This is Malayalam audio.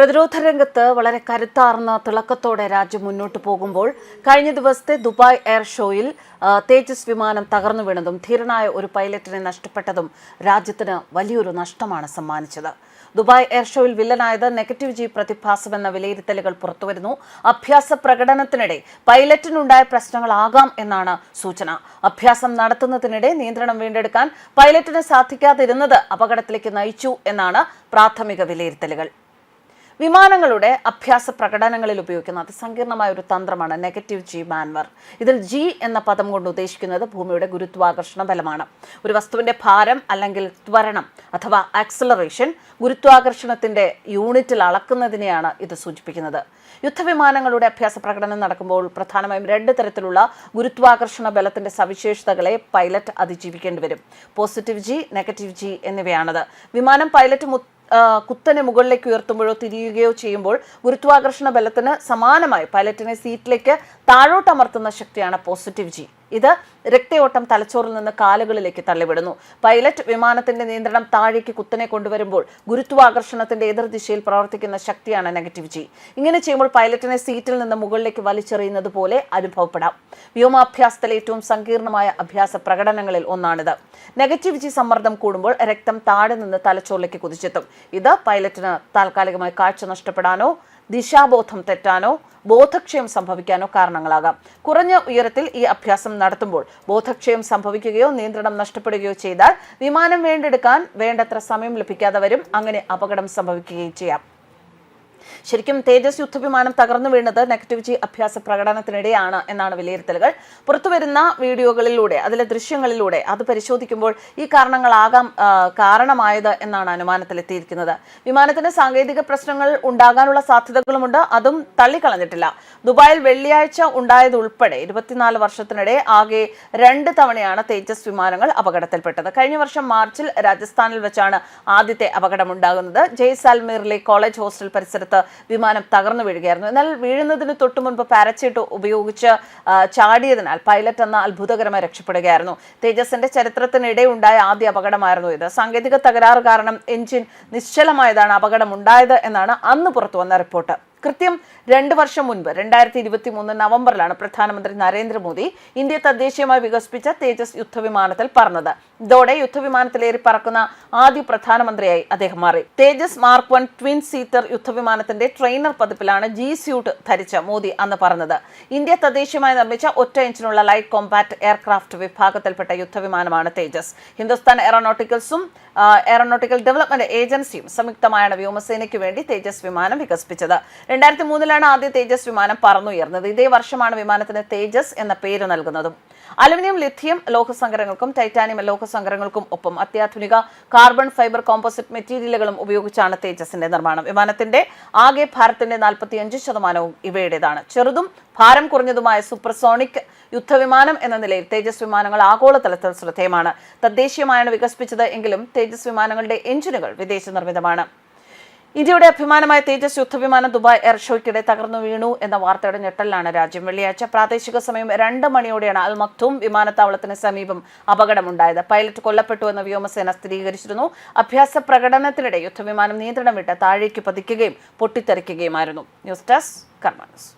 പ്രതിരോധ രംഗത്ത് വളരെ കരുത്താർന്ന തിളക്കത്തോടെ രാജ്യം മുന്നോട്ട് പോകുമ്പോൾ കഴിഞ്ഞ ദിവസത്തെ ദുബായ് എയർ ഷോയിൽ തേജസ് വിമാനം തകർന്നു വീണതും ധീരനായ ഒരു പൈലറ്റിനെ നഷ്ടപ്പെട്ടതും രാജ്യത്തിന് വലിയൊരു നഷ്ടമാണ് സമ്മാനിച്ചത്. ദുബായ് എയർ ഷോയിൽ വില്ലനായത് നെഗറ്റീവ് ജി പ്രതിഭാസമെന്ന വിലയിരുത്തലുകൾ പുറത്തുവരുന്നു. അഭ്യാസ പ്രകടനത്തിനിടെ പൈലറ്റിനുണ്ടായ പ്രശ്നങ്ങളാകാം എന്നാണ് സൂചന. അഭ്യാസം നടത്തുന്നതിനിടെ നിയന്ത്രണം വീണ്ടെടുക്കാൻ പൈലറ്റിന് സാധിക്കാതിരുന്നത് അപകടത്തിലേക്ക് നയിച്ചു എന്നാണ് പ്രാഥമിക വിലയിരുത്തലുകൾ. വിമാനങ്ങളുടെ അഭ്യാസ പ്രകടനങ്ങളിൽ ഉപയോഗിക്കുന്ന അതിസങ്കീർണമായ ഒരു തന്ത്രമാണ് നെഗറ്റീവ് ജി മാൻവർ ഇതിൽ ജി എന്ന പദം കൊണ്ട് ഉദ്ദേശിക്കുന്നത് ഭൂമിയുടെ ഗുരുത്വാകർഷണ ബലമാണ്. ഒരു വസ്തുവിന്റെ ഭാരം അല്ലെങ്കിൽ ത്വരണം അഥവാ ആക്സലറേഷൻ ഗുരുത്വാകർഷണത്തിന്റെ യൂണിറ്റിൽ അളക്കുന്നതിനെയാണ് ഇത് സൂചിപ്പിക്കുന്നത്. യുദ്ധവിമാനങ്ങളുടെ അഭ്യാസ പ്രകടനം നടക്കുമ്പോൾ പ്രധാനമായും രണ്ട് തരത്തിലുള്ള ഗുരുത്വാകർഷണ ബലത്തിന്റെ സവിശേഷതകളെ പൈലറ്റ് അതിജീവിക്കേണ്ടി വരും. പോസിറ്റീവ് ജി നെഗറ്റീവ് ജി എന്നിവയാണത്. വിമാനം പൈലറ്റ് കുത്തനെ മുകളിലേക്ക് ഉയർത്തുമ്പോഴോ തിരിയുകയോ ചെയ്യുമ്പോൾ ഗുരുത്വാകർഷണ ബലത്തിന് സമാനമായി പൈലറ്റിനെ സീറ്റിലേക്ക് താഴോട്ടമർത്തുന്ന ശക്തിയാണ് പോസിറ്റീവ് ജി. ഇത് രക്തയോട്ടം തലച്ചോറിൽ നിന്ന് കാലുകളിലേക്ക് തള്ളിവിടുന്നു. പൈലറ്റ് വിമാനത്തിന്റെ നിയന്ത്രണം താഴേക്ക് കുത്തനെ കൊണ്ടുവരുമ്പോൾ ഗുരുത്വാകർഷണത്തിന്റെ എതിർദിശയിൽ പ്രവർത്തിക്കുന്ന ശക്തിയാണ് നെഗറ്റീവ് ജി. ഇങ്ങനെ ചെയ്യുമ്പോൾ പൈലറ്റിനെ സീറ്റിൽ നിന്ന് മുകളിലേക്ക് വലിച്ചെറിയുന്നത് പോലെ അനുഭവപ്പെടാം. വ്യോമാഭ്യാസത്തിലെ ഏറ്റവും സങ്കീർണമായ അഭ്യാസ പ്രകടനങ്ങളിൽ ഒന്നാണിത്. നെഗറ്റീവ് ജി സമ്മർദ്ദം കൂടുമ്പോൾ രക്തം താഴെ നിന്ന് തലച്ചോറിലേക്ക് കുതിച്ചെത്തും. ഇത് പൈലറ്റിന് താൽക്കാലികമായി കാഴ്ച നഷ്ടപ്പെടാനോ ദിശാബോധം തെറ്റാനോ ബോധക്ഷയം സംഭവിക്കാനോ കാരണങ്ങളാകാം. കുറഞ്ഞ ഉയരത്തിൽ ഈ അഭ്യാസം നടത്തുമ്പോൾ ബോധക്ഷയം സംഭവിക്കുകയോ നിയന്ത്രണം നഷ്ടപ്പെടുകയോ ചെയ്താൽ വിമാനം വീണ്ടെടുക്കാൻ വേണ്ടത്ര സമയം ലഭിക്കാതെ വരും. അങ്ങനെ അപകടം സംഭവിക്കുകയും ചെയ്യാം. ശരിക്കും തേജസ് യുദ്ധവിമാനം തകർന്നു വീണത് നെഗറ്റീവ് ജി അഭ്യാസ പ്രകടനത്തിനിടെയാണ് എന്നാണ് വിലയിരുത്തലുകൾ. പുറത്തുവരുന്ന വീഡിയോകളിലൂടെ അതിലെ ദൃശ്യങ്ങളിലൂടെ അത് പരിശോധിക്കുമ്പോൾ ഈ കാരണങ്ങളാകാം കാരണമായത് എന്നാണ് അനുമാനത്തിലെത്തിയിരിക്കുന്നത്. വിമാനത്തിന് സാങ്കേതിക പ്രശ്നങ്ങൾ ഉണ്ടാകാനുള്ള സാധ്യതകളുമുണ്ട്. അതും തള്ളിക്കളഞ്ഞിട്ടില്ല. ദുബായിൽ വെള്ളിയാഴ്ച ഉണ്ടായതുൾപ്പെടെ ഇരുപത്തിനാല് വർഷത്തിനിടെ ആകെ രണ്ട് തവണയാണ് തേജസ് വിമാനങ്ങൾ അപകടത്തിൽപ്പെട്ടത്. കഴിഞ്ഞ വർഷം മാർച്ചിൽ രാജസ്ഥാനിൽ വെച്ചാണ് ആദ്യത്തെ അപകടമുണ്ടാകുന്നത്. ജയ്സാൽമീറിലെ കോളേജ് ഹോസ്റ്റൽ പരിസരത്ത് വിമാനം തകർന്നു വീഴുകയായിരുന്നു. എന്നാൽ വീഴുന്നതിന് തൊട്ടു മുൻപ് പാരച്യൂട്ട് ഉപയോഗിച്ച് ചാടിയതിനാൽ പൈലറ്റ് എന്ന അത്ഭുതകരമായി രക്ഷപ്പെടുകയായിരുന്നു. തേജസിന്റെ ചരിത്രത്തിനിടെ ഉണ്ടായ ആദ്യ അപകടമായിരുന്നു ഇത്. സാങ്കേതിക തകരാറ് കാരണം എഞ്ചിൻ നിശ്ചലമായതാണ് അപകടമുണ്ടായത് എന്നാണ് അന്ന് പുറത്തു വന്ന റിപ്പോർട്ട് കൃത്യം രണ്ട് വർഷം മുൻപ് രണ്ടായിരത്തി ഇരുപത്തി മൂന്ന് നവംബറിലാണ് പ്രധാനമന്ത്രി നരേന്ദ്രമോദി ഇന്ത്യ തദ്ദേശീയമായി വികസിപ്പിച്ച തേജസ് യുദ്ധവിമാനത്തിൽ പറന്നത്. ഇതോടെ യുദ്ധവിമാനത്തിലേറി പറക്കുന്ന ആദ്യ പ്രധാനമന്ത്രിയായി അദ്ദേഹം മാറി. Tejas mark one twin seater യുദ്ധവിമാനത്തിന്റെ trainer പതിപ്പിലാണ് ജി സ്യൂട്ട് ധരിച്ച മോദി അന്ന് പറഞ്ഞത്. ഇന്ത്യ തദ്ദേശീയമായി നിർമ്മിച്ച ഒറ്റ എഞ്ചിനുള്ള ലൈറ്റ് കോമ്പാക്ട് എയർക്രാഫ്റ്റ് വിഭാഗത്തിൽപ്പെട്ട യുദ്ധവിമാനമാണ് തേജസ്. ഹിന്ദുസ്ഥാൻ എയറോനോട്ടിക്കൽസും എയറോനോട്ടിക്കൽ ഡെവലപ്മെന്റ് ഏജൻസിയും സംയുക്തമായാണ് വ്യോമസേനയ്ക്ക് വേണ്ടി തേജസ് വിമാനം വികസിപ്പിച്ചത്. രണ്ടായിരത്തി മൂന്നിലാണ് ആദ്യ തേജസ് വിമാനം പറന്നുയർന്നത്. ഇതേ വർഷമാണ് വിമാനത്തിന് തേജസ് എന്ന പേര് നൽകുന്നതും. അലുമിനിയം ലിഥിയം ലോഹസങ്കരങ്ങൾക്കും ടൈറ്റാനിയം ലോഹസങ്കരങ്ങൾക്കും ഒപ്പം അത്യാധുനിക കാർബൺ ഫൈബർ കോമ്പോസിറ്റ് മെറ്റീരിയലുകളും ഉപയോഗിച്ചാണ് തേജസിന്റെ നിർമ്മാണം. വിമാനത്തിന്റെ ആകെ ഭാരത്തിന്റെ നാൽപ്പത്തിയഞ്ച് ശതമാനവും ഇവയുടേതാണ്. ചെറുതും ഭാരം കുറഞ്ഞതുമായ സൂപ്പർസോണിക് യുദ്ധവിമാനം എന്ന നിലയിൽ തേജസ് വിമാനങ്ങൾ ആഗോളതലത്തിൽ ശ്രദ്ധേയമാണ്. തദ്ദേശീയമായാണ് വികസിപ്പിച്ചത് എങ്കിലും തേജസ് വിമാനങ്ങളുടെ എഞ്ചിനുകൾ വിദേശ നിർമ്മിതമാണ്. ഇന്ത്യയുടെ അഭിമാനമായ തേജസ് യുദ്ധവിമാനം ദുബായ് എയർ ഷോയ്ക്കിടെ തകർന്നു വീണു എന്ന വാർത്തയുടെ ഞെട്ടലിലാണ് രാജ്യം. വെള്ളിയാഴ്ച പ്രാദേശിക സമയം രണ്ട് മണിയോടെയാണ് അൽ മക്തൂം വിമാനത്താവളത്തിന് സമീപം അപകടമുണ്ടായത്. പൈലറ്റ് കൊല്ലപ്പെട്ടു എന്ന് വ്യോമസേന സ്ഥിരീകരിച്ചിരുന്നു. അഭ്യാസ പ്രകടനത്തിനിടെ യുദ്ധവിമാനം നിയന്ത്രണം വിട്ട് താഴേക്ക് പതിക്കുകയും പൊട്ടിത്തെറിക്കുകയുമായിരുന്നു. News desk കർമാനസ്